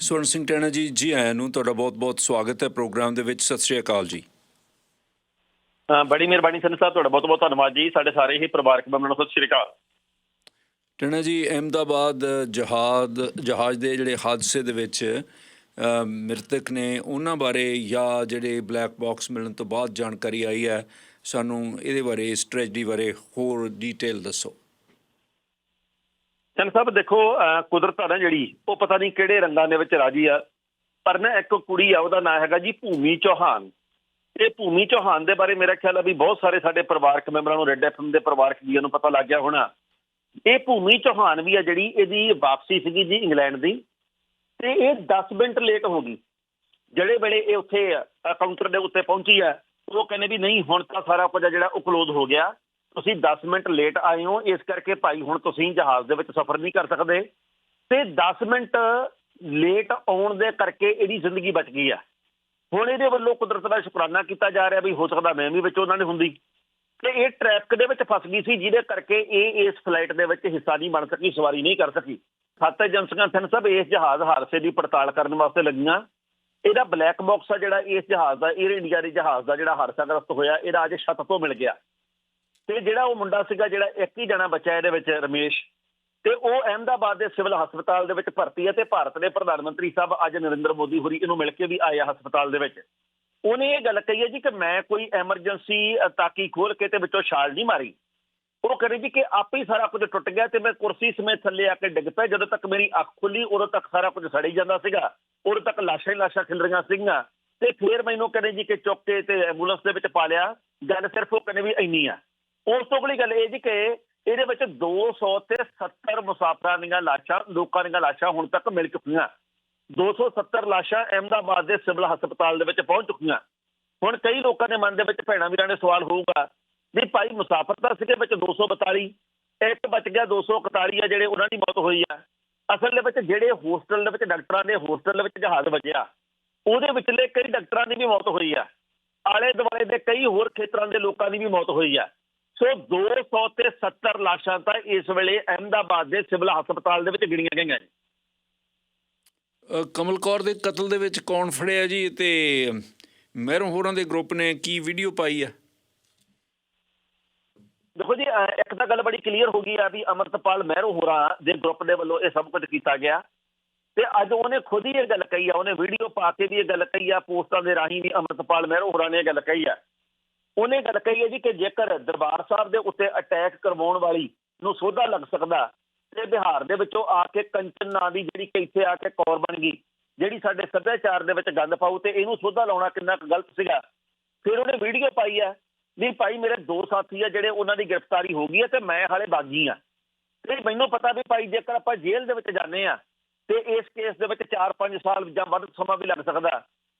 ਸਵਰਨ ਸਿੰਘ ਟੈਣਾ ਜੀ ਜੀ ਆਇਆਂ ਨੂੰ ਤੁਹਾਡਾ ਬਹੁਤ-ਬਹੁਤ ਸਵਾਗਤ ਹੈ ਪ੍ਰੋਗਰਾਮ ਦੇ ਵਿੱਚ। ਸਤਿ ਸ਼੍ਰੀ ਅਕਾਲ ਜੀ। ਬੜੀ ਮਿਹਰਬਾਨੀ ਸੰਧੂ ਸਾਹਿਬ ਤੁਹਾਡਾ ਬਹੁਤ ਬਹੁਤ ਧੰਨਵਾਦ ਜੀ। ਸਾਡੇ ਸਾਰੇ ਹੀ ਪਰਿਵਾਰਕ ਮੈਂਬਰਾਂ ਨੂੰ ਸਤਿ ਸ਼੍ਰੀ ਅਕਾਲ। ਟੈਣਾ ਜੀ ਅਹਿਮਦਾਬਾਦ ਜਹਾਜ਼ ਜਹਾਜ਼ ਦੇ ਜਿਹੜੇ ਹਾਦਸੇ ਦੇ ਵਿੱਚ ਮ੍ਰਿਤਕ ਨੇ ਉਹਨਾਂ ਬਾਰੇ ਜਾਂ ਜਿਹੜੇ ਬਲੈਕ ਬਾਕਸ ਮਿਲਣ ਤੋਂ ਬਾਅਦ ਜਾਣਕਾਰੀ ਆਈ ਹੈ ਸਾਨੂੰ ਇਹਦੇ ਬਾਰੇ ਇਸ ਟ੍ਰੈਜਡੀ ਬਾਰੇ ਹੋਰ ਡਿਟੇਲ ਦੱਸੋ। ਚੰਨ ਸਾਹਿਬ, ਦੇਖੋ ਕੁਦਰਤ ਆ ਨਾ ਜਿਹੜੀ, ਉਹ ਪਤਾ ਨਹੀਂ ਕਿਹੜੇ ਰੰਗਾਂ ਦੇ ਵਿੱਚ ਰਾਜੀ ਆ। ਪਰ ਨਾ ਇੱਕ ਕੁੜੀ ਆ, ਉਹਦਾ ਨਾਂ ਹੈਗਾ ਜੀ ਭੂਮੀ ਚੌਹਾਨ। ਇਹ ਭੂਮੀ ਚੌਹਾਨ ਦੇ ਬਾਰੇ ਮੇਰਾ ਖਿਆਲ ਆ ਵੀ ਬਹੁਤ ਸਾਰੇ ਸਾਡੇ ਪਰਿਵਾਰਕ ਮੈਂਬਰਾਂ ਨੂੰ ਰੈੱਡ ਐਫਐਮ ਦੇ ਪਰਿਵਾਰਕ ਜੀਆਂ ਨੂੰ ਪਤਾ ਲੱਗ ਗਿਆ ਹੋਣਾ। ਇਹ ਭੂਮੀ ਚੌਹਾਨ ਵੀ ਆ ਜਿਹੜੀ, ਇਹਦੀ ਵਾਪਸੀ ਸੀਗੀ ਜੀ ਇੰਗਲੈਂਡ ਦੀ। ਤੇ ਇਹ 10 ਮਿੰਟ ਲੇਟ ਹੋ ਗਈ। ਜਿਹੜੇ ਵੇਲੇ ਇਹ ਉੱਥੇ ਕਾਊਂਟਰ ਦੇ ਉੱਤੇ ਪਹੁੰਚੀ ਆ, ਉਹ ਕਹਿੰਦੇ ਵੀ ਨਹੀਂ, ਹੁਣ ਤਾਂ ਸਾਰਾ ਕੁਝ ਆ ਜਿਹੜਾ, ਉਹ ਕਲੋਜ਼ ਹੋ ਗਿਆ। ਤੁਸੀਂ 10 ਮਿੰਟ ਲੇਟ ਆਏ ਹੋ, ਇਸ ਕਰਕੇ ਭਾਈ ਹੁਣ ਤੁਸੀਂ ਜਹਾਜ਼ ਦੇ ਵਿੱਚ ਸਫ਼ਰ ਨਹੀਂ ਕਰ ਸਕਦੇ। ਤੇ 10 ਮਿੰਟ ਲੇਟ ਆਉਣ ਦੇ ਕਰਕੇ ਇਹਦੀ ਜ਼ਿੰਦਗੀ ਬਚ ਗਈ ਆ। ਹੁਣ ਇਹਦੇ ਵੱਲੋਂ ਕੁਦਰਤ ਦਾ ਸ਼ੁਕਰਾਨਾ ਕੀਤਾ ਜਾ ਰਿਹਾ ਵੀ ਹੋ ਸਕਦਾ ਮੈਂ ਵੀ ਵਿੱਚ ਉਹਨਾਂ ਨੇ ਹੁੰਦੀ। ਤੇ ਇਹ ਟ੍ਰੈਫਿਕ ਦੇ ਵਿੱਚ ਫਸ ਗਈ ਸੀ, ਜਿਹਦੇ ਕਰਕੇ ਇਹ ਇਸ ਫਲਾਈਟ ਦੇ ਵਿੱਚ ਹਿੱਸਾ ਨਹੀਂ ਬਣ ਸਕੀ, ਸਵਾਰੀ ਨਹੀਂ ਕਰ ਸਕੀ। ਸੱਤ ਏਜੰਸੀਆਂ ਸਨ ਸਭ ਇਸ ਜਹਾਜ਼ ਹਾਦਸੇ ਦੀ ਪੜਤਾਲ ਕਰਨ ਵਾਸਤੇ ਲੱਗੀਆਂ। ਇਹਦਾ ਬਲੈਕ ਬਾਕਸ ਆ ਜਿਹੜਾ ਇਸ ਜਹਾਜ਼ ਦਾ 에ਅਰ ਇੰਡੀਆ ਦੇ ਜਹਾਜ਼ ਦਾ ਜਿਹੜਾ ਹਾਦਸਾਗ੍ਰਸਤ ਹੋਇਆ, ਇਹਦਾ ਅੱਜ ਛੱਤ ਤੋਂ ਮਿਲ ਗਿਆ। ਤੇ ਜਿਹੜਾ ਉਹ ਮੁੰਡਾ ਸੀਗਾ ਜਿਹੜਾ ਇੱਕ ਹੀ ਜਣਾ ਬਚਿਆ ਇਹਦੇ ਵਿੱਚ ਰਮੇਸ਼, ਤੇ ਉਹ ਅਹਿਮਦਾਬਾਦ ਦੇ ਸਿਵਲ ਹਸਪਤਾਲ ਦੇ ਵਿੱਚ ਭਰਤੀ ਹੈ ਤੇ ਭਾਰਤ ਦੇ ਪ੍ਰਧਾਨ ਮੰਤਰੀ ਸਾਹਿਬ ਅੱਜ ਨਰਿੰਦਰ ਮੋਦੀ ਹੋਰੀ ਇਹਨੂੰ ਮਿਲ ਕੇ ਵੀ ਆਏ ਆ ਹਸਪਤਾਲ ਦੇ ਵਿੱਚ। ਉਹਨੇ ਇਹ ਗੱਲ ਕਹੀ ਹੈ ਜੀ ਕਿ ਮੈਂ ਕੋਈ ਐਮਰਜੈਂਸੀ ਤਾਕੀ ਖੋਲ ਕੇ ਤੇ ਵਿੱਚੋਂ ਛਾਲ ਨਹੀਂ ਮਾਰੀ। ਉਹ ਕਰੇ ਜੀ ਕਿ ਆਪੇ ਹੀ ਸਾਰਾ ਕੁਝ ਟੁੱਟ ਗਿਆ ਤੇ ਮੈਂ ਕੁਰਸੀ ਸਮੇਤ ਥੱਲੇ ਆ ਕੇ ਡਿੱਗ ਪਿਆ। ਜਦੋਂ ਤੱਕ ਮੇਰੀ ਅੱਖ ਖੁੱਲੀ, ਉਦੋਂ ਤੱਕ ਸਾਰਾ ਕੁਝ ਸੜੀ ਜਾਂਦਾ ਸੀਗਾ। ਉਦੋਂ ਤੱਕ ਲਾਸ਼ਾਂ ਹੀ ਲਾਸ਼ਾਂ ਖਿਲ ਰਹੀਆਂ ਸੀਗੀਆਂ। ਤੇ ਫਿਰ ਮੈਨੂੰ ਕਹਿੰਦੇ ਜੀ ਕਿ ਚੁੱਕ ਕੇ ਤੇ ਐਂਬੂਲੈਂਸ ਦੇ ਵਿੱਚ ਪਾ ਲਿਆ। ਗੱਲ ਸਿਰਫ ਉਹ ਕਹਿੰਦੇ ਵੀ ਇੰਨੀ ਆ। ਉਸ ਤੋਂ ਅਗਲੀ ਗੱਲ ਇਹ ਜੀ ਕਿ ਇਹਦੇ ਵਿੱਚ 200 ਤੇ 70 ਮੁਸਾਫਰਾਂ ਦੀਆਂ ਲਾਸ਼ਾਂ, ਲੋਕਾਂ ਦੀਆਂ ਲਾਸ਼ਾਂ ਹੁਣ ਤੱਕ ਮਿਲ ਚੁੱਕੀਆਂ। 270 ਲਾਸ਼ਾਂ ਅਹਿਮਦਾਬਾਦ ਦੇ ਸਿਵਲ ਹਸਪਤਾਲ ਦੇ ਵਿੱਚ ਪਹੁੰਚ ਚੁੱਕੀਆਂ। ਹੁਣ ਕਈ ਲੋਕਾਂ ਦੇ ਮਨ ਦੇ ਵਿੱਚ ਭੈਣਾਂ ਵੀਰਾਂ ਨੇ ਸਵਾਲ ਹੋਊਗਾ ਵੀ ਭਾਈ ਮੁਸਾਫਰ ਤਾਂ ਸੀਗੇ ਵਿੱਚ 242 ਇੱਕ ਬਚ ਗਿਆ 241 ਆ ਜਿਹੜੇ ਉਹਨਾਂ ਦੀ ਮੌਤ ਹੋਈ ਆ। ਅਸਲ ਦੇ ਵਿੱਚ ਜਿਹੜੇ ਹੋਸਟਲ ਦੇ ਵਿੱਚ ਡਾਕਟਰਾਂ ਦੇ ਹੋਸਟਲ ਦੇ ਵਿੱਚ ਜਹਾਜ਼ ਵੱਜਿਆ, ਉਹਦੇ ਵਿਚਲੇ ਕਈ ਡਾਕਟਰਾਂ ਦੀ ਵੀ ਮੌਤ ਹੋਈ ਆ। ਆਲੇ ਦੁਆਲੇ ਦੇ ਕਈ ਹੋਰ ਖੇਤਰਾਂ ਦੇ ਲੋਕਾਂ ਦੀ ਵੀ ਮੌਤ ਹੋਈ ਆ। ਸੋ 200 ਤੇ 70 ਲਾਸ਼ਾਂ ਤਾਂ ਇਸ ਵੇਲੇ ਅਹਿਮਦਾਬਾਦ ਦੇ ਸਿਵਲ ਹਸਪਤਾਲ ਦੇ ਵਿੱਚ ਗਿਣੀਆਂ ਗਈਆਂ ਨੇ ਕਮਲ ਕੌਰ ਦੇ ਕਤਲ ਦੇ ਵਿੱਚ ਕੌਣ ਫੜਿਆ ਜੀ ਤੇ ਮਹਿਰੋਂ ਹੋਰਾਂ ਦੇ ਗਰੁੱਪ ਨੇ ਕੀ ਵੀਡੀਓ ਪਾਈ ਹੈ ਦੇਖੋ ਜੀ ਇੱਕ ਤਾਂ ਗੱਲ ਬੜੀ ਕਲੀਅਰ ਹੋ ਗਈ ਆ ਵੀ ਅਮਰਤਪਾਲ ਮਹਿਰੋ ਹੋਰਾਂ ਦੇ ਗਰੁੱਪ ਦੇ ਵੱਲੋਂ ਇਹ ਸਭ ਕੁਝ ਕੀਤਾ ਗਿਆ। ਤੇ ਅੱਜ ਉਹਨੇ ਖੁਦ ਹੀ ਇਹ ਗੱਲ ਕਹੀ ਆ ਉਹਨੇ ਵੀਡੀਓ ਪਾ ਕੇ ਵੀ ਇਹ ਗੱਲ ਕਹੀ ਆ ਪੋਸਟਾਂ ਦੇ ਰਾਹੀਂ ਵੀ ਅਮਰਤਪਾਲ ਮਹਿਰੋ ਹੋਰਾਂ ਨੇ ਇਹ ਗੱਲ ਕਹੀ ਆ। ਉਹਨੇ ਗੱਲ ਕਹੀ ਹੈ ਜੀ ਕਿ ਜੇਕਰ ਦਰਬਾਰ ਸਾਹਿਬ ਦੇ ਉੱਤੇ ਅਟੈਕ ਕਰਵਾਉਣ ਵਾਲੀ ਨੂੰ ਸੋਧਾ ਲੱਗ ਸਕਦਾ ਤੇ ਬਿਹਾਰ ਦੇ ਵਿੱਚੋਂ ਆ ਕੇ ਕੰਚਨ ਨਾਂ ਦੀ ਜਿਹੜੀ ਕਿ ਇੱਥੇ ਆ ਕੇ ਕੌਰ ਬਣ ਗਈ, ਜਿਹੜੀ ਸਾਡੇ ਸੱਭਿਆਚਾਰ ਦੇ ਵਿੱਚ ਗੰਦ ਪਾਉ ਤੇ ਇਹਨੂੰ ਸੋਧਾ ਲਾਉਣਾ ਕਿੰਨਾ ਕੁ ਗਲਤ ਸੀਗਾ, ਫਿਰ ਉਹਨੇ ਵੀਡੀਓ ਪਾਈ ਆ ਵੀ ਭਾਈ ਮੇਰੇ ਦੋ ਸਾਥੀ ਆ ਜਿਹੜੇ ਉਹਨਾਂ ਦੀ ਗ੍ਰਿਫਤਾਰੀ ਹੋ ਗਈ ਹੈ ਤੇ ਮੈਂ ਹਾਲੇ ਬਾਗੀ ਆ। ਤੇ ਮੈਨੂੰ ਪਤਾ ਵੀ ਭਾਈ ਜੇਕਰ ਆਪਾਂ ਜੇਲ੍ਹ ਦੇ ਵਿੱਚ ਜਾਂਦੇ ਆ ਤੇ ਇਸ ਕੇਸ ਦੇ ਵਿੱਚ 4-5 ਸਾਲ ਜਾਂ ਵੱਧ ਸਮਾਂ ਵੀ ਲੱਗ ਸਕਦਾ,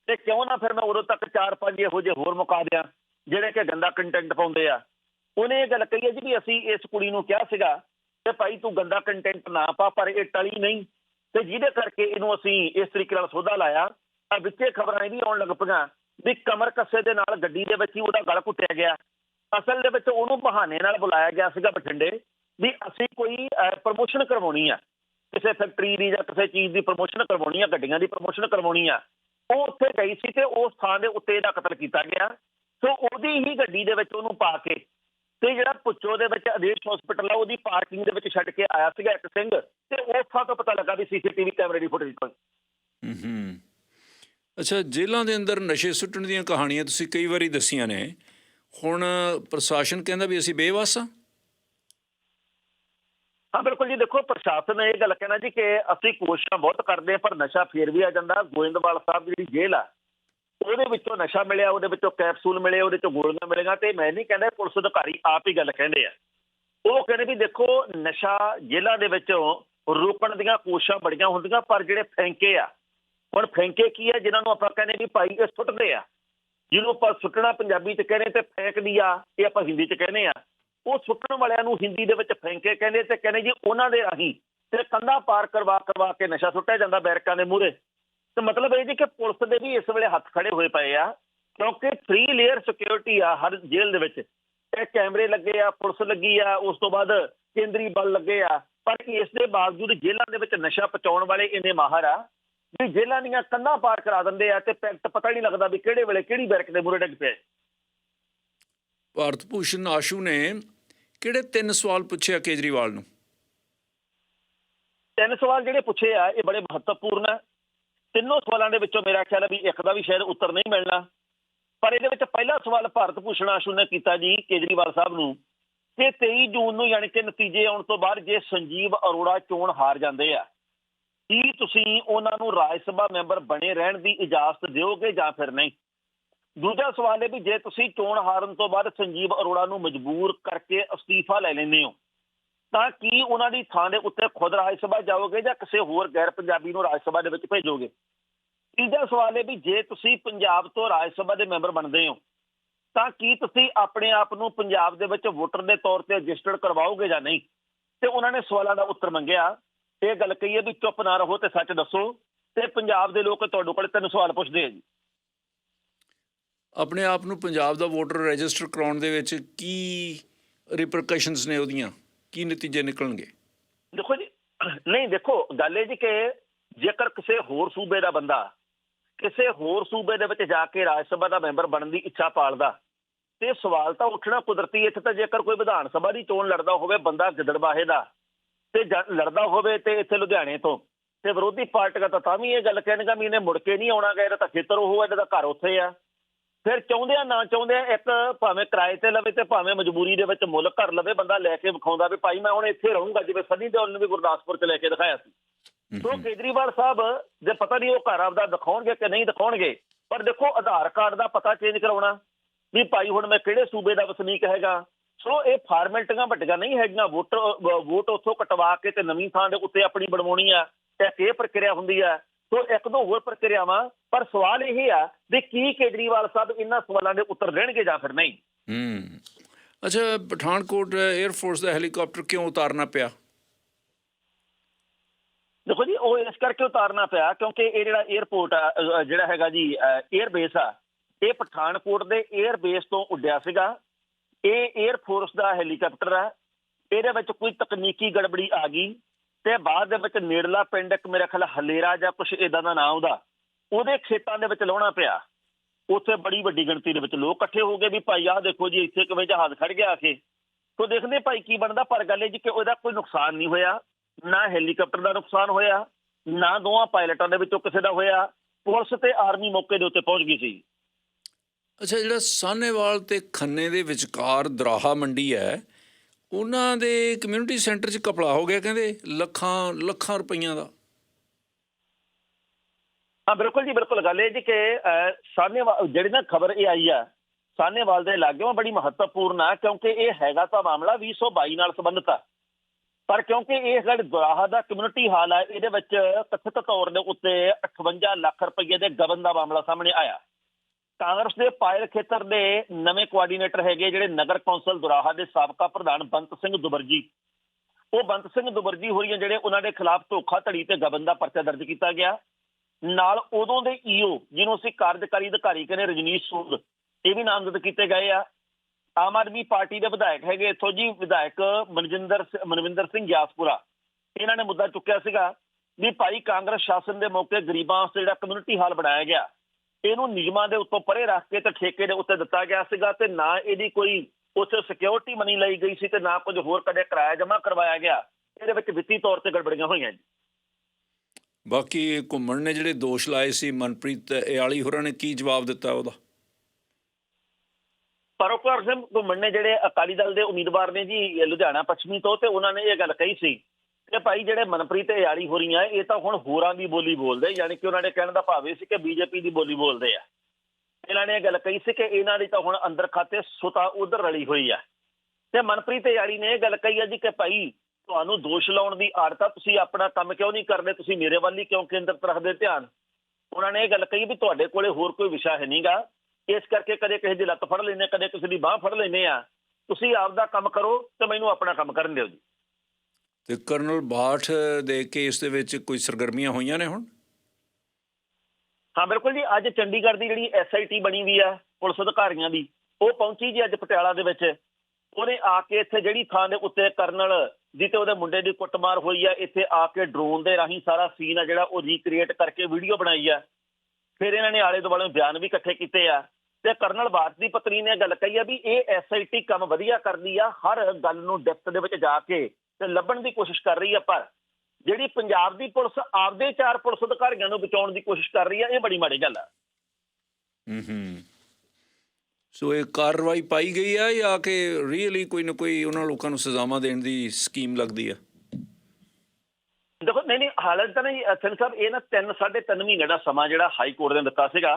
ਤੇ ਕਿਉਂ ਨਾ ਫਿਰ ਮੈਂ ਉਦੋਂ ਤੱਕ 4-5 ਇਹੋ ਜਿਹੇ ਹੋਰ ਮੁਕਾ ਦਿਆਂ ਜਿਹੜੇ ਕਿ ਗੰਦਾ ਕੰਟੈਂਟ ਪਾਉਂਦੇ ਆ, ਉਹਨੇ ਇਹ ਗੱਲ ਕਹੀ ਹੈ ਜੀ ਵੀ ਅਸੀਂ ਇਸ ਕੁੜੀ ਨੂੰ ਕਿਹਾ ਸੀਗਾ ਕਿ ਭਾਈ ਤੂੰ ਗੰਦਾ ਕੰਟੈਂਟ ਨਾ ਪਾ, ਪਰ ਇਹ ਟਲੀ ਨਹੀਂ। ਤੇ ਜਿਹਦੇ ਕਰਕੇ ਇਹਨੂੰ ਅਸੀਂ ਇਸ ਤਰੀਕੇ ਨਾਲ ਸੋਧਾ ਲਾਇਆ ਆ ਵਿੱਚੇ ਖਬਰਾਂ ਇਹ ਵੀ ਆਉਣ ਲੱਗ ਪਈਆਂ ਵੀ ਕਮਰ ਕੱਸੇ ਦੇ ਨਾਲ ਗੱਡੀ ਦੇ ਵਿੱਚ ਹੀ ਉਹਦਾ ਗਲ ਘੁੱਟਿਆ ਗਿਆ। ਅਸਲ ਦੇ ਵਿੱਚ ਉਹਨੂੰ ਬਹਾਨੇ ਨਾਲ ਬੁਲਾਇਆ ਗਿਆ ਸੀਗਾ ਬਠਿੰਡੇ ਵੀ ਅਸੀਂ ਕੋਈ ਪ੍ਰਮੋਸ਼ਨ ਕਰਵਾਉਣੀ ਆ। ਕਿਸੇ ਫੈਕਟਰੀ ਦੀ ਜਾਂ ਕਿਸੇ ਚੀਜ਼ ਦੀ ਪ੍ਰਮੋਸ਼ਨ ਕਰਵਾਉਣੀ ਆ, ਗੱਡੀਆਂ ਦੀ ਪ੍ਰਮੋਸ਼ਨ ਕਰਵਾਉਣੀ ਆ। ਉਹ ਉੱਥੇ ਗਈ ਸੀ ਤੇ ਉਸ ਥਾਂ ਦੇ ਉੱਤੇ ਇਹਦਾ ਕਤਲ ਕੀਤਾ ਗਿਆ। ਸੋ ਉਹਦੀ ਹੀ ਗੱਡੀ ਦੇ ਵਿੱਚ ਉਹਨੂੰ ਪਾ ਕੇ ਤੇ ਜਿਹੜਾ ਪੁੱਚੋ ਦੇ ਵਿੱਚ ਆਦੇਸ਼ ਹਸਪੀਟਲ ਆ ਉਹਦੀ ਪਾਰਕਿੰਗ ਦੇ ਵਿੱਚ ਛੱਡ ਕੇ ਆਇਆ ਸੀਗਾ ਇੱਕ ਸਿੰਘ ਤੇ ਉਸ ਥਾਂ ਤੋਂ ਪਤਾ ਲੱਗਾ ਵੀ ਸੀਸੀਟੀਵੀ ਕੈਮਰੇ ਦੀ ਫੁਟੇਜ ਤੋਂ ਹੂੰ। ਹੂੰ ਅੱਛਾ ਜੇਲ੍ਹਾਂ ਦੇ ਅੰਦਰ ਨਸ਼ੇ ਸੁੱਟਣ ਦੀਆਂ ਕਹਾਣੀਆਂ ਤੁਸੀਂ ਕਈ ਵਾਰੀ ਦੱਸੀਆਂ ਨੇ। ਹੁਣ ਪ੍ਰਸ਼ਾਸਨ ਕਹਿੰਦਾ ਵੀ ਅਸੀਂ ਬੇਵਸ ਹਾਂ ਹਾਂ ਬਿਲਕੁਲ ਜੀ ਦੇਖੋ ਪ੍ਰਸ਼ਾਸਨ ਇਹ ਗੱਲ ਕਹਿਣਾ ਜੀ ਕਿ ਅਸੀਂ ਕੋਸ਼ਿਸ਼ਾਂ ਬਹੁਤ ਕਰਦੇ ਹਾਂ ਪਰ ਨਸ਼ਾ ਫੇਰ ਵੀ ਆ ਜਾਂਦਾ। ਗੋਇੰਦਵਾਲ ਸਾਹਿਬ ਜਿਹੜੀ ਜੇਲ੍ਹ ਆ ਉਹਦੇ ਵਿੱਚੋਂ ਨਸ਼ਾ ਮਿਲਿਆ, ਉਹਦੇ ਵਿੱਚੋਂ ਕੈਪਸੂਲ ਮਿਲੇ, ਉਹਦੇ ਵਿੱਚੋਂ ਗੋਲੀਆਂ ਮਿਲੀਆਂ ਤੇ ਮੈਂ ਨਹੀਂ ਕਹਿੰਦਾ ਪੁਲਿਸ ਅਧਿਕਾਰੀ ਆਪ ਹੀ ਗੱਲ ਕਹਿੰਦੇ ਆ। ਉਹ ਕਹਿੰਦੇ ਵੀ ਦੇਖੋ ਨਸ਼ਾ ਜੇਲ੍ਹਾਂ ਦੇ ਵਿੱਚੋਂ ਰੋਕਣ ਦੀਆਂ ਕੋਸ਼ਿਸ਼ਾਂ ਬੜੀਆਂ ਹੁੰਦੀਆਂ, ਪਰ ਜਿਹੜੇ ਫੈਂਕੇ ਆ, ਹੁਣ ਫੈਂਕੇ ਕੀ ਆ, ਜਿਨ੍ਹਾਂ ਨੂੰ ਆਪਾਂ ਕਹਿੰਦੇ ਵੀ ਭਾਈ ਇਹ ਸੁੱਟਦੇ ਆ। ਜਿਹਨੂੰ ਆਪਾਂ ਸੁੱਟਣਾ ਪੰਜਾਬੀ ਚ ਕਹਿੰਦੇ ਤੇ ਫੈਂਕਦੀ ਆ, ਇਹ ਆਪਾਂ ਹਿੰਦੀ ਚ ਕਹਿੰਦੇ ਆ। ਉਹ ਸੁੱਟਣ ਵਾਲਿਆਂ ਨੂੰ ਹਿੰਦੀ ਦੇ ਵਿੱਚ ਫੈਂਕੇ ਕਹਿੰਦੇ ਤੇ ਕਹਿੰਦੇ ਜੀ ਉਹਨਾਂ ਦੇ ਰਾਹੀਂ ਤੇ ਕੰਧਾਂ ਪਾਰ ਕਰਵਾ ਕਰਵਾ ਕੇ ਨਸ਼ਾ ਸੁੱਟਿਆ ਜਾਂਦਾ ਬੈਰਕਾਂ ਦੇ ਮੂਹਰੇ। ਤੇ ਮਤਲਬ ਇਹ ਜੀ ਕਿ ਪੁਲਿਸ ਦੇ ਵੀ ਇਸ ਵੇਲੇ ਹੱਥ ਖੜੇ ਹੋਏ ਪਏ ਆ ਕਿਉਂਕਿ 3 ਲੇਅਰ ਸਿਕਿਉਰਿਟੀ ਆ ਹਰ ਜੇਲ੍ਹ ਦੇ ਵਿੱਚ। ਇਹ ਕੈਮਰੇ ਲੱਗੇ ਆ ਪੁਲਿਸ ਲੱਗੀ ਆ ਉਸ ਤੋਂ ਬਾਅਦ ਕੇਂਦਰੀ ਬਲ ਲੱਗੇ ਆ। ਪਰ ਇਸ ਦੇ ਬਾਵਜੂਦ ਜੇਲ੍ਹਾਂ ਦੇ ਵਿੱਚ ਨਸ਼ਾ ਪਹੁੰਚਾਉਣ ਵਾਲੇ ਇੰਨੇ ਮਾਹਰ ਆ ਵੀ ਜੇਲ੍ਹਾਂ ਦੀਆਂ ਕੰਧਾਂ ਪਾਰ ਕਰਾ ਦਿੰਦੇ ਆ ਤੇ ਪੈਕਟ ਪਤਾ ਨਹੀਂ ਲੱਗਦਾ ਵੀ ਕਿਹੜੇ ਵੇਲੇ ਕਿਹੜੀ ਬੈਰਕ ਦੇ ਮੂਹਰੇ ਡਿੱਗ ਪਿਆ ਭਾਰਤ ਭੂਸ਼ਣ ਆਸ਼ੂ ਨੇ ਕਿਹੜੇ ਤਿੰਨ ਸਵਾਲ ਪੁੱਛਿਆ ਕੇਜਰੀਵਾਲ ਨੂੰ? ਤਿੰਨ ਸਵਾਲ ਜਿਹੜੇ ਪੁੱਛੇ ਆ ਇਹ ਬੜੇ ਮਹੱਤਵਪੂਰਨ ਆ। ਤਿੰਨੋਂ ਸਵਾਲਾਂ ਦੇ ਵਿੱਚੋਂ ਮੇਰਾ ਖਿਆਲ ਹੈ ਵੀ ਇੱਕ ਦਾ ਵੀ ਸ਼ਾਇਦ ਉੱਤਰ ਨਹੀਂ ਮਿਲਣਾ। ਪਰ ਇਹਦੇ ਵਿੱਚ ਪਹਿਲਾ ਸਵਾਲ ਭਾਰਤ ਭੂਸ਼ਣ ਆਸ਼ੂ ਨੇ ਕੀਤਾ ਜੀ, ਕੇਜਰੀਵਾਲ ਸਾਹਿਬ ਨੂੰ। ਕਿ 23 ਜੂਨ ਨੂੰ ਯਾਨੀ ਕਿ ਨਤੀਜੇ ਆਉਣ ਤੋਂ ਬਾਅਦ ਜੇ ਸੰਜੀਵ ਅਰੋੜਾ ਚੋਣ ਹਾਰ ਜਾਂਦੇ ਆ, ਕੀ ਤੁਸੀਂ ਉਹਨਾਂ ਨੂੰ ਰਾਜ ਸਭਾ ਮੈਂਬਰ ਬਣੇ ਰਹਿਣ ਦੀ ਇਜਾਜ਼ਤ ਦਿਓਗੇ ਜਾਂ ਫਿਰ ਨਹੀਂ? ਦੂਜਾ ਸਵਾਲ ਹੈ ਵੀ ਜੇ ਤੁਸੀਂ ਚੋਣ ਹਾਰਨ ਤੋਂ ਬਾਅਦ ਸੰਜੀਵ ਅਰੋੜਾ ਨੂੰ ਮਜਬੂਰ ਕਰਕੇ ਅਸਤੀਫਾ ਲੈ ਲੈਂਦੇ ਹੋ ਤਾਂ ਕੀ ਉਹਨਾਂ ਦੀ ਥਾਂ ਦੇ ਉੱਤੇ ਖੁਦ ਰਾਜ ਸਭਾ ਜਾਓਗੇ ਜਾਂ ਕਿਸੇ ਹੋਰ ਗੈਰ ਪੰਜਾਬੀ ਨੂੰ ਰਾਜ ਸਭਾ ਦੇ ਵਿੱਚ ਭੇਜੋਗੇ? ਤੀਜਾ ਸਵਾਲ ਹੈ ਵੀ ਜੇ ਤੁਸੀਂ ਪੰਜਾਬ ਤੋਂ ਰਾਜ ਸਭਾ ਦੇ ਮੈਂਬਰ ਬਣਦੇ ਹੋ, ਤਾਂ ਕੀ ਤੁਸੀਂ ਆਪਣੇ ਆਪ ਨੂੰ ਪੰਜਾਬ ਦੇ ਵਿੱਚ ਵੋਟਰ ਦੇ ਤੌਰ ਤੇ ਰਜਿਸਟਰਡ ਕਰਵਾਓਗੇ ਜਾਂ ਨਹੀਂ? ਤੇ ਉਹਨਾਂ ਨੇ ਸਵਾਲਾਂ ਦਾ ਉੱਤਰ ਮੰਗਿਆ ਇਹ ਗੱਲ ਕਹੀਏ ਵੀ ਚੁੱਪ ਨਾ ਰਹੋ ਤੇ ਸੱਚ ਦੱਸੋ, ਤੇ ਪੰਜਾਬ ਦੇ ਲੋਕ ਤੁਹਾਡੇ ਕੋਲ ਤਿੰਨ ਸਵਾਲ ਪੁੱਛਦੇ ਆ ਜੀ। ਆਪਣੇ ਆਪ ਨੂੰ ਪੰਜਾਬ ਦਾ ਵੋਟਰ ਰਜਿਸਟਰ ਕਰਾਉਣ ਦੇ ਵਿੱਚ ਕੀ ਰਿਪਰਕਸ਼ਨਸ ਨੇ ਉਹਦੀਆਂ? ਕੀ ਨਤੀਜੇ ਨਿਕਲਣਗੇ? ਦੇਖੋ ਜੀ, ਨਹੀਂ ਦੇਖੋ, ਗੱਲ ਇਹ ਜੀ ਕਿ ਜੇਕਰ ਕਿਸੇ ਹੋਰ ਸੂਬੇ ਦਾ ਬੰਦਾ ਕਿਸੇ ਹੋਰ ਸੂਬੇ ਦੇ ਵਿੱਚ ਜਾ ਕੇ ਰਾਜ ਸਭਾ ਦਾ ਮੈਂਬਰ ਬਣਨ ਦੀ ਇੱਛਾ ਪਾਲਦਾ ਤੇ ਸਵਾਲ ਤਾਂ ਉੱਠਣਾ ਕੁਦਰਤੀ ਇੱਥੇ ਤਾਂ ਜੇਕਰ ਕੋਈ ਵਿਧਾਨ ਸਭਾ ਦੀ ਚੋਣ ਲੜਦਾ ਹੋਵੇ, ਬੰਦਾ ਗਿੱਦੜਬਾਹੇ ਦਾ ਤੇ ਜ- ਲੜਦਾ ਹੋਵੇ ਤੇ ਇੱਥੇ ਲੁਧਿਆਣੇ ਤੋਂ ਤੇ ਵਿਰੋਧੀ ਪਾਰਟੀਆਂ ਤਾਂ ਤਾਂ ਵੀ ਇਹ ਗੱਲ ਕਹਿਣਗਾ ਵੀ ਇਹਨੇ ਮੁੜ ਕੇ ਨਹੀਂ ਆਉਣਾ ਗਾ, ਇਹਦਾ ਤਾਂ ਖੇਤਰ ਉਹ ਇਹਦਾ ਤਾਂ ਘਰ ਉੱਥੇ ਆ। ਫਿਰ ਚਾਹੁੰਦੇ ਆ ਨਾ ਚਾਹੁੰਦੇ ਆ ਇੱਕ ਭਾਵੇਂ ਕਿਰਾਏ ਤੇ ਲਵੇ ਤੇ ਭਾਵੇਂ ਮਜਬੂਰੀ ਦੇ ਵਿੱਚ ਮੁੱਲ ਘਰ ਲਵੇ ਬੰਦਾ ਲੈ ਕੇ ਵਿਖਾਉਂਦਾ ਵੀ ਭਾਈ ਮੈਂ ਹੁਣ ਇੱਥੇ ਰਹੂੰਗਾ ਜਿਵੇਂ ਸਨੀ ਦਿਓਲ ਨੇ ਵੀ ਗੁਰਦਾਸਪੁਰ 'ਚ ਲੈ ਕੇ ਦਿਖਾਇਆ ਸੀ। ਸੋ ਕੇਜਰੀਵਾਲ ਸਾਹਿਬ ਜੇ ਪਤਾ ਨਹੀਂ ਉਹ ਘਰ ਆਪਦਾ ਦਿਖਾਉਣਗੇ ਕਿ ਨਹੀਂ ਦਿਖਾਉਣਗੇ ਪਰ ਦੇਖੋ ਆਧਾਰ ਕਾਰਡ ਦਾ ਪਤਾ ਚੇਂਜ ਕਰਾਉਣਾ ਵੀ ਭਾਈ ਹੁਣ ਮੈਂ ਕਿਹੜੇ ਸੂਬੇ ਦਾ ਵਸਨੀਕ ਹੈਗਾ। ਸੋ ਇਹ ਫਾਰਮੈਲਿਟੀਆਂ ਵੱਡੀਆਂ ਨਹੀਂ ਹੈਗੀਆਂ ਵੋਟਰ ਵੋਟ ਉੱਥੋਂ ਕਟਵਾ ਕੇ ਤੇ ਨਵੀਂ ਥਾਂ ਦੇ ਉੱਤੇ ਆਪਣੀ ਬਣਵਾਉਣੀ ਆ ਤੇ ਇਹ ਪ੍ਰਕਿਰਿਆ ਹੁੰਦੀ ਆ। ਸੋ ਇੱਕ ਦੋ ਹੋਰ ਪ੍ਰਕਿਰਿਆਵਾਂ ਪਰ ਸਵਾਲ ਇਹ ਆ ਵੀ ਕੀ ਕੇਜਰੀਵਾਲ ਸਾਹਿਬ ਇਹਨਾਂ ਸਵਾਲਾਂ ਦੇ ਉੱਤਰ ਦੇਣਗੇ ਜਾਂ ਫਿਰ ਨਹੀਂ? ਹੂੰ। ਅੱਛਾ ਪਠਾਨਕੋਟ 에ਅਰ ਫੋਰਸ ਦਾ ਹੈਲੀਕਾਪਟਰ ਕਿਉਂ ਉਤਾਰਨਾ ਪਿਆ? ਦੇਖੋ ਜੀ ਉਹ ਇਸ ਕਰਕੇ ਉਤਾਰਨਾ ਪਿਆ ਕਿਉਂਕਿ ਇਹ ਜਿਹੜਾ 에어ਪੋਰਟ ਆ ਜਿਹੜਾ ਹੈਗਾ ਜੀ 에ਅਰ ਬੇਸ ਆ ਇਹ ਪਠਾਨਕੋਟ ਦੇ 에ਅਰ ਬੇਸ ਤੋਂ ਉੱਡਿਆ ਸੀਗਾ। ਇਹ 에ਅਰ ਫੋਰਸ ਦਾ ਹੈਲੀਕਾਪਟਰ ਆ। ਇਹਦੇ ਵਿੱਚ ਕੋਈ ਤਕਨੀਕੀ ਗੜਬੜੀ ਆ ਗਈ। ਤੇ ਬਾਅਦ ਦੇ ਵਿੱਚ ਨੇੜਲਾ ਪਿੰਡ, ਇੱਕ ਮੇਰੇ ਖਿਆਲ ਹਲੇਰਾ ਜਾਂ ਕੁਝ ਇਦਾਂ ਦਾ ਨਾਮ ਉਹਦਾ ਉਹਦੇ ਖੇਤਾਂ ਦੇ ਵਿੱਚ ਲਾਉਣਾ ਪਿਆ। ਉੱਥੇ ਬੜੀ ਵੱਡੀ ਗਿਣਤੀ ਦੇ ਵਿੱਚ ਲੋਕ ਇਕੱਠੇ ਹੋ ਗਏ ਵੀ ਭਾਈ ਆਹ ਦੇਖੋ ਜੀ, ਇੱਥੇ ਕਿਵੇਂ ਜਹਾਜ਼ ਖੜ ਗਿਆ ਆ ਕੇ ਦੇਖਦੇ ਭਾਈ ਕੀ ਬਣਦਾ, ਪਰ ਗੱਲ ਇਹ ਜੀ ਕਿ ਉਹਦਾ ਕੋਈ ਨੁਕਸਾਨ ਨਹੀਂ ਹੋਇਆ। ਨਾ ਹੈਲੀਕਾਪਟਰ ਦਾ ਨੁਕਸਾਨ ਹੋਇਆ, ਨਾ ਦੋਵਾਂ ਪਾਇਲਟਾਂ ਦੇ ਵਿੱਚੋਂ ਕਿਸੇ ਦਾ ਹੋਇਆ। ਪੁਲਿਸ ਤੇ ਆਰਮੀ ਮੌਕੇ ਦੇ ਉੱਤੇ ਪਹੁੰਚ ਗਈ ਸੀ। ਅੱਛਾ, ਜਿਹੜਾ ਸਾਨੇਵਾਲ ਤੇ ਖੰਨੇ ਦੇ ਵਿਚਕਾਰ ਦਰਾਹਾ ਮੰਡੀ ਹੈ ਉਹਨਾਂ ਦੇ ਕਮਿਊਨਿਟੀ ਸੈਂਟਰ 'ਚ ਕਪੜਾ ਹੋ ਗਿਆ ਕਹਿੰਦੇ, ਲੱਖਾਂ ਲੱਖਾਂ ਰੁਪਈਆਂ ਦਾ। ਹਾਂ, ਬਿਲਕੁਲ ਜੀ, ਬਿਲਕੁਲ। ਗੱਲ ਇਹ ਜੀ ਕਿ ਸਾਹਨੇਵਾਲ, ਜਿਹੜੀ ਨਾ ਖਬਰ ਇਹ ਆਈ ਆ, ਸਾਹਨੇਵਾਲ ਦੇ ਲਾਗੇੋਂ ਬੜੀ ਮਹੱਤਵਪੂਰਨ ਆ, ਕਿਉਂਕਿ ਇਹ ਹੈਗਾ ਤਾਂ ਮਾਮਲਾ 2022 ਨਾਲ ਸੰਬੰਧਿਤ ਆ। ਪਰ ਕਿਉਂਕਿ ਇਹ ਗੱਲ ਦੁਰਾਹਾ ਦਾ ਕਮਿਊਨਿਟੀ ਹਾਲ ਆ, ਇਹਦੇ ਵਿੱਚ ਕਥਿਤ ਤੌਰ ਦੇ ਉੱਤੇ 58 ਲੱਖ ਰੁਪਏ ਦੇ ਗਬਨ ਦਾ ਮਾਮਲਾ ਸਾਹਮਣੇ ਆਇਆ। ਕਾਂਗਰਸ ਦੇ ਪਾਇਲ ਖੇਤਰ ਦੇ ਨਵੇਂ ਕੋਆਰਡੀਨੇਟਰ ਹੈਗੇ ਜਿਹੜੇ ਨਗਰ ਕੌਂਸਲ ਦੁਰਾਹਾ ਦੇ ਸਾਬਕਾ ਪ੍ਰਧਾਨ ਬੰਤ ਸਿੰਘ ਦੁਬਰਜੀ। ਉਹ ਬੰਤ ਸਿੰਘ ਦੁਬਰਜੀ ਹੋਰੀਆਂ ਜਿਹੜੇ ਉਹਨਾਂ ਦੇ ਖਿਲਾਫ ਧੋਖਾਧੜੀ ਤੇ ਗਬਨ ਦਾ ਪਰਚਾ ਦਰਜ ਕੀਤਾ ਗਿਆ। ਨਾਲ ਉਦੋਂ ਦੇ ਈਓ ਜਿਹਨੂੰ ਅਸੀਂ ਕਾਰਜਕਾਰੀ ਅਧਿਕਾਰੀ ਕਹਿੰਦੇ ਰਜਨੀਸ਼ ਸੂਦ, ਇਹ ਵੀ ਨਾਮਜ਼ਦ ਕੀਤੇ ਗਏ ਆ। ਆਮ ਆਦਮੀ ਪਾਰਟੀ ਦੇ ਵਿਧਾਇਕ ਹੈਗੇ ਇੱਥੋਂ ਜੀ, ਵਿਧਾਇਕ ਮਨਜਿੰਦਰ ਮਨਵਿੰਦਰ ਸਿੰਘ ਗਿਆਸਪੁਰਾ। ਇਹਨਾਂ ਨੇ ਮੁੱਦਾ ਚੁੱਕਿਆ ਸੀਗਾ ਵੀ ਭਾਈ ਕਾਂਗਰਸ ਸ਼ਾਸਨ ਦੇ ਮੌਕੇ ਗਰੀਬਾਂ ਵਾਸਤੇ ਜਿਹੜਾ ਕਮਿਊਨਿਟੀ ਹਾਲ ਬਣਾਇਆ ਗਿਆ। ਇਹਨੂੰ ਨਿਯਮਾਂ ਦੇ ਉੱਤੋਂ ਪਰੇ ਰੱਖ ਕੇ ਤੇ ਠੇਕੇ ਦੇ ਉੱਤੇ ਦਿੱਤਾ ਗਿਆ ਸੀਗਾ ਤੇ ਨਾ ਇਹਦੀ ਕੋਈ ਉੱਥੇ ਸਿਕਿਉਰਿਟੀ ਮਨੀ ਲਈ ਗਈ ਸੀ ਤੇ ਨਾ ਕੁਝ ਹੋਰ ਕਦੇ ਕਿਰਾਇਆ ਜਮ੍ਹਾਂ ਕਰਵਾਇਆ ਗਿਆ। ਇਹਦੇ ਵਿੱਚ ਵਿੱਤੀ ਤੌਰ ਤੇ ਗੜਬੜੀਆਂ ਹੋਈਆਂ ਜੀ। ਬਾਕੀ ਘੁੰਮਣ ਨੇ ਜਿਹੜੇ ਦੋਸ਼ ਲਾਏ ਸੀ ਮਨਪ੍ਰੀਤ ਇਆਲੀ ਹੋਰਾਂ ਨੇ ਕੀ ਜਵਾਬ ਦਿੱਤਾ ਉਹਦਾ? ਪਰੋਪਕਾਰ ਸਿੰਘ ਘੁੰਮਣ ਨੇ ਜਿਹੜੇ ਅਕਾਲੀ ਦਲ ਦੇ ਉਮੀਦਵਾਰ ਨੇ ਜੀ ਲੁਧਿਆਣਾ ਪੱਛਮੀ ਤੋਂ ਤੇ ਉਹਨਾਂ ਨੇ ਇਹ ਗੱਲ ਕਹੀ ਸੀ ਕਿ ਭਾਈ ਜਿਹੜੇ ਮਨਪ੍ਰੀਤ ਯਾਰੀ ਹੋ ਰਹੀਆਂ ਇਹ ਤਾਂ ਹੁਣ ਹੋਰਾਂ ਦੀ ਬੋਲੀ ਬੋਲਦੇ ਯਾਨੀ ਕਿ ਉਹਨਾਂ ਨੇ ਕਹਿਣ ਦਾ ਭਾਵ ਇਹ ਸੀ ਕਿ ਬੀਜੇਪੀ ਦੀ ਬੋਲੀ ਬੋਲਦੇ ਆ। ਇਹਨਾਂ ਨੇ ਇਹ ਗੱਲ ਕਹੀ ਸੀ ਕਿ ਇਹਨਾਂ ਦੀ ਤਾਂ ਹੁਣ ਅੰਦਰ ਖਾਤੇ ਸੁਤਾ ਉਧਰ ਰਲੀ ਹੋਈ ਆ। ਤੇ ਮਨਪ੍ਰੀਤ ਯਾਰੀ ਨੇ ਇਹ ਗੱਲ ਕਹੀ ਆ ਜੀ ਕਿ ਭਾਈ ਤੁਹਾਨੂੰ ਦੋਸ਼ ਲਾਉਣ ਦੀ ਆਦਤ ਆ ਤੁਸੀਂ ਆਪਣਾ ਕੰਮ ਕਿਉਂ ਨਹੀਂ ਕਰਦੇ, ਤੁਸੀਂ ਮੇਰੇ ਵੱਲ ਹੀ ਕਿਉਂ ਕੇਂਦਰਿਤ ਰੱਖਦੇ ਧਿਆਨ? ਉਹਨਾਂ ਨੇ ਇਹ ਗੱਲ ਕਹੀ ਵੀ ਤੁਹਾਡੇ ਕੋਲੇ ਹੋਰ ਕੋਈ ਵਿਸ਼ਾ ਹੈ ਨਹੀਂਗਾ ਇਸ ਕਰਕੇ ਕਦੇ ਕਿਸੇ ਦੀ ਲੱਤ ਫੜ ਲੈਨੇ ਕਦੇ ਕਿਸੇ ਦੀ ਬਾਹ ਫੜ ਲੈਨੇ ਆ। ਤੁਸੀਂ ਆਪਦਾ ਕੰਮ ਕਰੋ ਤੇ ਮੈਨੂੰ ਆਪਣਾ ਕੰਮ ਕਰਨ ਦਿਓ ਜੀ। ਤੇ ਕਰਨਲ ਬਾਠ ਦੇ ਕੇਸ ਦੇ ਵਿੱਚ ਕੋਈ ਸਰਗਰਮੀਆਂ ਹੋਈਆਂ ਨੇ ਹੁਣ? ਹਾਂ, ਬਿਲਕੁਲ ਜੀ। ਅੱਜ ਚੰਡੀਗੜ੍ਹ ਦੀ ਜਿਹੜੀ ਐਸਆਈਟੀ ਬਣੀ ਵੀ ਆ, ਪੁਲਿਸ ਅਧਿਕਾਰੀਆਂ ਦੀ, ਉਹ ਪਹੁੰਚੀ ਜੀ ਅੱਜ ਪਟਿਆਲਾ ਦੇ ਵਿੱਚ। ਉਹਨੇ ਆ ਕੇ ਇੱਥੇ ਜਿਹੜੀ ਥਾਂ ਦੇ ਉੱਤੇ ਕਰਨਲ ਜਿੱਤੇ ਉਹਦੇ ਮੁੰਡੇ ਦੀ ਕੁੱਟਮਾਰ ਹੋਈ ਆ, ਇੱਥੇ ਆ ਕੇ ਡਰੋਨ ਦੇ ਰਾਹੀਂ ਸਾਰਾ ਸੀਨ ਆ ਜਿਹੜਾ ਉਹ ਰੀਕ੍ਰੀਏਟ ਕਰਕੇ ਵੀਡੀਓ ਬਣਾਈ ਆ। ਫਿਰ ਇਹਨਾਂ ਨੇ ਆਲੇ ਦੁਆਲੇ ਬਿਆਨ ਵੀ ਇਕੱਠੇ ਕੀਤੇ ਆ। ਤੇ ਕਰਨਲ ਬਾਤ ਦੀ ਪਤਨੀ ਨੇ ਇਹ ਗੱਲ ਕਹੀ ਆ ਵੀ ਇਹ ਐਸਆਈਟੀ ਕੰਮ ਵਧੀਆ ਕਰਦੀ ਆ, ਹਰ ਗੱਲ ਨੂੰ ਡੈਪਥ ਦੇ ਵਿੱਚ ਜਾ ਕੇ ਤੇ ਲੱਭਣ ਦੀ ਕੋਸ਼ਿਸ਼ ਕਰ ਰਹੀ ਆ ਪਰ ਜਿਹੜੀ ਪੰਜਾਬ ਦੀ ਪੁਲਿਸ ਆਪਦੇ ਚਾਰ ਪੁਲਿਸ ਅਧਿਕਾਰੀਆਂ ਨੂੰ ਬਚਾਉਣ ਦੀ ਕੋਸ਼ਿਸ਼ ਕਰ ਰਹੀ ਆ ਇਹ ਬੜੀ ਮਾੜੀ ਗੱਲ ਆ। ਹੂੰ ਹੂੰ। ਸੋ ਇਹ ਕਾਰਵਾਈ ਪਾਈ ਗਈ ਆ ਜਾਂ ਕਿ ਰੀਅਲੀ ਕੋਈ ਨਾ ਕੋਈ ਉਹਨਾਂ ਲੋਕਾਂ ਨੂੰ ਸਜ਼ਾਵਾਂ ਦੇਣ ਦੀ ਸਕੀਮ ਲੱਗਦੀ ਆ? ਦੇਖੋ ਨਹੀਂ ਨਹੀਂ ਹਾਲਤ ਤਾਂ ਨਹੀਂ ਅਸਲ ਸਾਹਿਬ ਇਹ ਨਾ 3 3.5 ਮਹੀਨੇ ਦਾ ਸਮਾਂ ਜਿਹੜਾ ਹਾਈ ਕੋਰਟ ਨੇ ਦਿੱਤਾ ਸੀਗਾ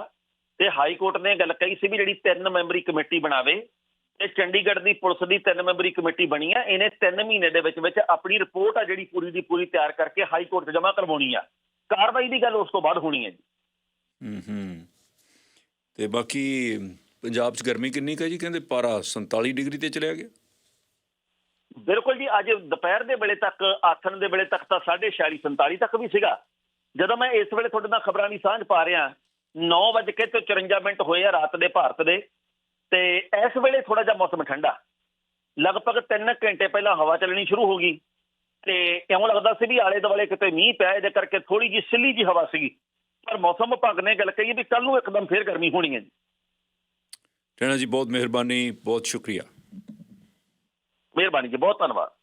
ਤੇ ਹਾਈ ਕੋਰਟ ਨੇ ਗੱਲ ਕਹੀ ਸੀ ਵੀ ਜਿਹੜੀ ਤਿੰਨ ਮੈਂਬਰੀ ਕਮੇਟੀ ਬਣਾਵੇ ਤੇ ਚੰਡੀਗੜ੍ਹ ਦੀ ਪੁਲਿਸ ਦੀ ਤਿੰਨ ਮੈਂਬਰੀ ਕਮੇਟੀ ਬਣੀ ਆ। ਇਹਨੇ 3 ਮਹੀਨੇ ਦੇ ਵਿੱਚ ਵਿੱਚ ਆਪਣੀ ਰਿਪੋਰਟ ਆ ਜਿਹੜੀ ਪੂਰੀ ਦੀ ਪੂਰੀ ਤਿਆਰ ਕਰਕੇ ਹਾਈ ਕੋਰਟ 'ਚ ਜਮ੍ਹਾਂ ਕਰਵਾਉਣੀ ਆ। ਕਾਰਵਾਈ ਦੀ ਗੱਲ ਉਸ ਤੋਂ ਬਾਅਦ ਹੋਣੀ ਹੈ ਜੀ। ਹੂੰ ਹੂੰ। ਤੇ ਬਾਕੀ ਪੰਜਾਬ 'ਚ ਗਰਮੀ ਕਿੰਨੀ ਕੁ ਹੈ ਜੀ? ਕਹਿੰਦੇ ਪਾਰਾ 47 ਡਿਗਰੀ ਤੇ ਚਲਿਆ ਗਿਆ। ਬਿਲਕੁਲ ਜੀ ਅੱਜ ਦੁਪਹਿਰ ਦੇ ਵੇਲੇ ਤੱਕ ਆਥਣ ਦੇ ਵੇਲੇ ਤੱਕ ਤਾਂ 46 47 ਤੱਕ ਵੀ ਸੀਗਾ। ਜਦੋਂ ਮੈਂ ਇਸ ਵੇਲੇ ਤੁਹਾਡੇ ਨਾਲ ਖਬਰਾਂ ਦੀ ਸਾਂਝ ਪਾ ਰਿਹਾ 9 ਵਜੇ ਕੇ ਤੇ 54 ਮਿੰਟ ਹੋਏ ਆ ਰਾਤ ਦੇ ਭਾਰਤ ਦੇ। ਤੇ ਇਸ ਵੇਲੇ ਥੋੜਾ ਜਿਹਾ ਮੌਸਮ ਠੰਡਾ। ਲਗਭਗ 3 ਘੰਟੇ ਪਹਿਲਾਂ ਹਵਾ ਚੱਲਣੀ ਸ਼ੁਰੂ ਹੋ ਗਈ ਤੇ ਇਉਂ ਲੱਗਦਾ ਸੀ ਵੀ ਆਲੇ ਦੁਆਲੇ ਕਿਤੇ ਮੀਂਹ ਪਿਆ ਇਹਦੇ ਕਰਕੇ ਥੋੜੀ ਜਿਹੀ ਸਿੱਲੀ ਜੀ ਹਵਾ ਸੀਗੀ। ਪਰ ਮੌਸਮ ਵਿਭਾਗ ਨੇ ਗੱਲ ਕਹੀ ਵੀ ਕੱਲ ਨੂੰ ਇੱਕਦਮ ਫੇਰ ਗਰਮੀ ਹੋਣੀ ਹੈ ਜੀ। ਟੈਣਾ ਜੀ ਬਹੁਤ ਮਿਹਰਬਾਨੀ ਬਹੁਤ ਸ਼ੁਕਰੀਆ। ਮਿਹਰਬਾਨੀ ਜੀ ਬਹੁਤ ਧੰਨਵਾਦ।